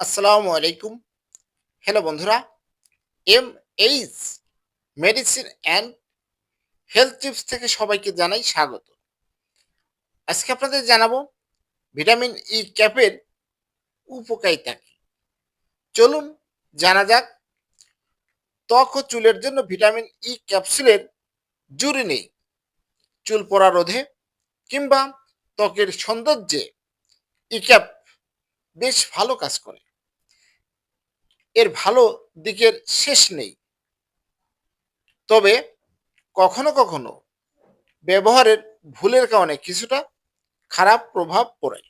আসসালামু আলাইকুম। হ্যালো বন্ধুরা M H medicine and health tips থেকে সবাইকে জানাই স্বাগত। আজকে আপনাদের জানাব ভিটামিন ই ক্যাপের উপকারিতা কি? চলুন জানা যাক, ত্বক ও চুলের জন্য ভিটামিন ই ক্যাপসুলের জুড়ি নেই। চুল পড়া রোধে কিংবা ত্বকের সৌন্দর্যে ই ক্যাপ বেশ ভালো কাজ করে। এর ভালো দিকের শেষ নেই। তবে কখনো কখনো ব্যবহারের ভুলের কারণে কিছুটা খারাপ প্রভাব পড়ে।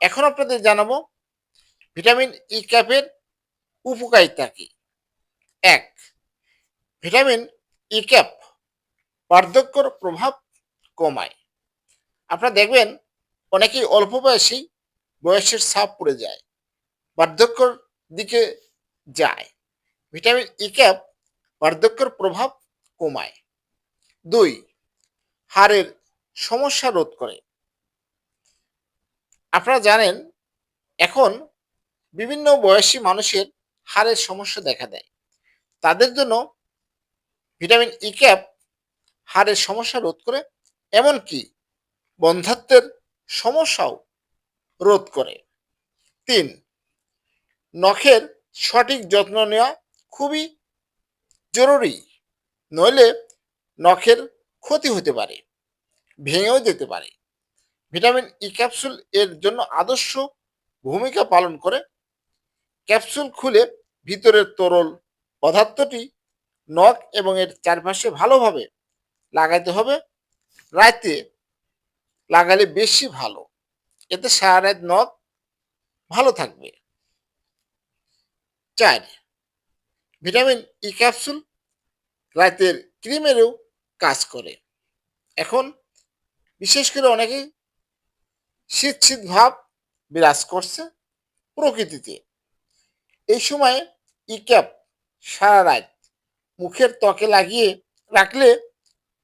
এখন আপনাদের জানাব, ভিটামিন ই ক্যাপের উপকারিতা কি? এক, ভিটামিন ই ক্যাপ বার্ধক্যর প্রভাব কমায়। আপনারা দেখবেন অনেকেই অল্প বয়সেই বয়সের ছাপ পড়ে যায়, বার্ধক্যর দিকে যায়। ভিটামিন ই ক্যাপ বার্ধক্যের প্রভাব কমায়। দুই, হাড়ের সমস্যা রোধ করে। আপনারা জানেন, এখন বিভিন্ন বয়সী মানুষের হাড়ের সমস্যা দেখা দেয়। তাদের জন্য ভিটামিন ই ক্যাপ হাড়ের সমস্যা রোধ করে, এমনকি বন্ধাত্বের সমস্যাও রোধ করে। তিন, নখের সঠিক যত্ন নেওয়া খুবই জরুরি, নইলে নখের ক্ষতি হতে পারে, ভেঙেও যেতে পারে। ভিটামিন ই ক্যাপসুল এর জন্য আদর্শ ভূমিকা পালন করে। ক্যাপসুল খুলে ভিতরের তরল পদার্থটি নখ এবং এর চারপাশে ভালোভাবে লাগাইতে হবে। রাতে লাগালে বেশি ভালো। এতে সারা রাত নখ ভালো থাকবে। চার, ভিটামিন ই ক্যাপসুল রাতের ক্রিমেরও কাজ করে। এখন বিশেষ করে অনেকেই শীত শীত ভাব বিরাজ করছে প্রকৃতিতে। এই সময় ই ক্যাপ সারা রাত মুখের ত্বকে লাগিয়ে রাখলে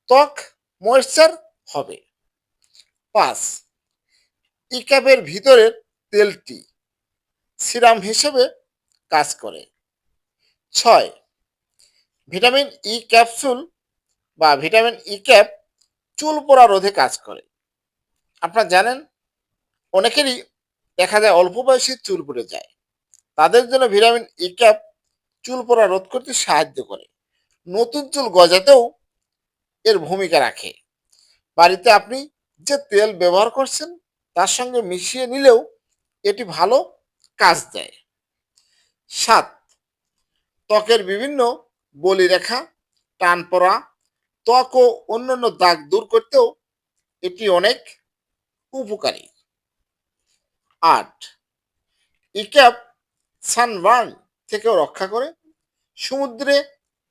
ত্বক ময়েশ্চার হবে। পাঁচ ক্যাপের ভিতরের তেলটি সিরাম হিসেবে কাজ করে। ছয়, ভিটামিন ই ক্যাপসুল বা ভিটামিন ই ক্যাপ চুল পড়া রোধে কাজ করে। আপনারা জানেন, অনেকেরই দেখা যায় অল্প বয়সে চুল পড়ে যায়। তাদের জন্য ভিটামিন ই ক্যাপ চুল পড়া রোধ করতে সাহায্য করে। নতুন চুল গজাতেও এর ভূমিকা রাখে। বাড়িতে আপনি যে তেল ব্যবহার করছেন তার সঙ্গে মিশিয়ে নিলেও এটি ভালো কাজ দেয়। সাত, ত্বকের বিভিন্ন বলিরেখা, টান পড়া, ত্বক ও অন্যান্য দাগ দূর করতেও এটি অনেক উপকারী। আট, ইক্যাপ সানবার্ন থেকেও রক্ষা করে। সমুদ্রে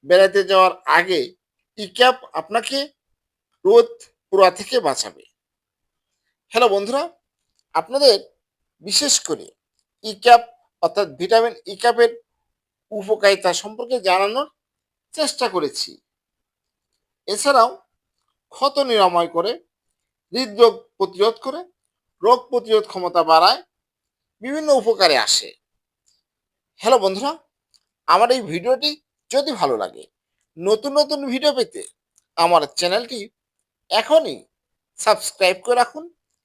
বেড়াতে যাওয়ার আগে ইক্যাপ আপনাকে রোদ পোড়া থেকে বাঁচাবে। হ্যালো বন্ধুরা, আপনাদের বিশেষ করে ইক্যাপ অর্থাৎ ভিটামিন ই ক্যাপের উপকারিতা সম্পর্কে জানানোর চেষ্টা করেছি। এছাড়াও ক্ষত নিরাময় করে, হৃদরোগ প্রতিরোধ করে, রোগ প্রতিরোধ ক্ষমতা বাড়ায় বিভিন্ন উপকারে আসে। হ্যালো বন্ধুরা, আমার এই ভিডিওটি যদি ভালো লাগে, নতুন নতুন ভিডিও পেতে আমার চ্যানেলটি এখনই সাবস্ক্রাইব করে রাখুন